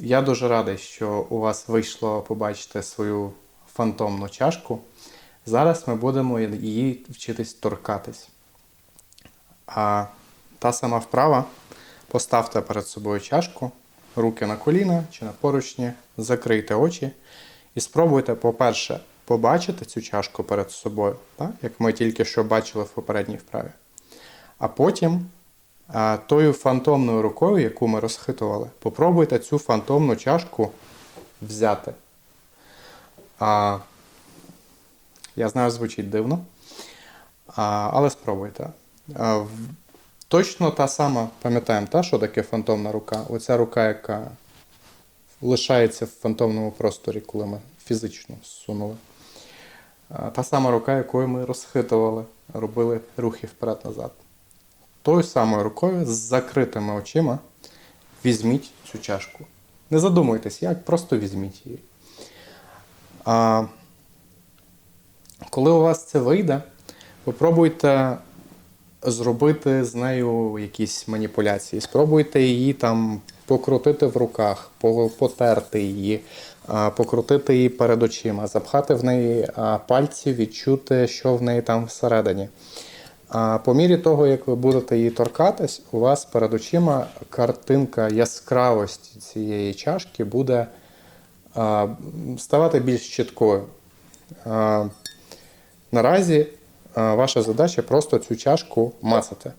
Я дуже радий, що у вас вийшло побачити свою фантомну чашку. Зараз ми будемо її вчитись торкатись. А та сама вправа поставте перед собою чашку, руки на коліна чи на поручні, закрийте очі і спробуйте, по-перше, побачити цю чашку перед собою, так? як ми тільки що бачили в попередній вправі. А потім тою фантомною рукою, яку ми розхитували, попробуйте цю фантомну чашку взяти. А, я знаю, звучить дивно, а, але спробуйте. А, точно та сама, пам'ятаємо, та, що таке фантомна рука? Оця рука, яка лишається в фантомному просторі, коли ми фізично зсунули. Та сама рука, якою ми розхитували, робили рухи вперед-назад. Тою самою рукою з закритими очима візьміть цю чашку. Не задумуйтесь, як, просто візьміть її. А, коли у вас це вийде, попробуйте зробити з нею якісь маніпуляції. Спробуйте її там покрутити в руках, потерти її, покрутити її перед очима, запхати в неї пальці, відчути, що в неї там всередині. А по мірі того, як ви будете її торкатись, у вас перед очима картинка яскравості цієї чашки буде а, ставати більш чіткою. А, Наразі а, ваша задача просто цю чашку мацати.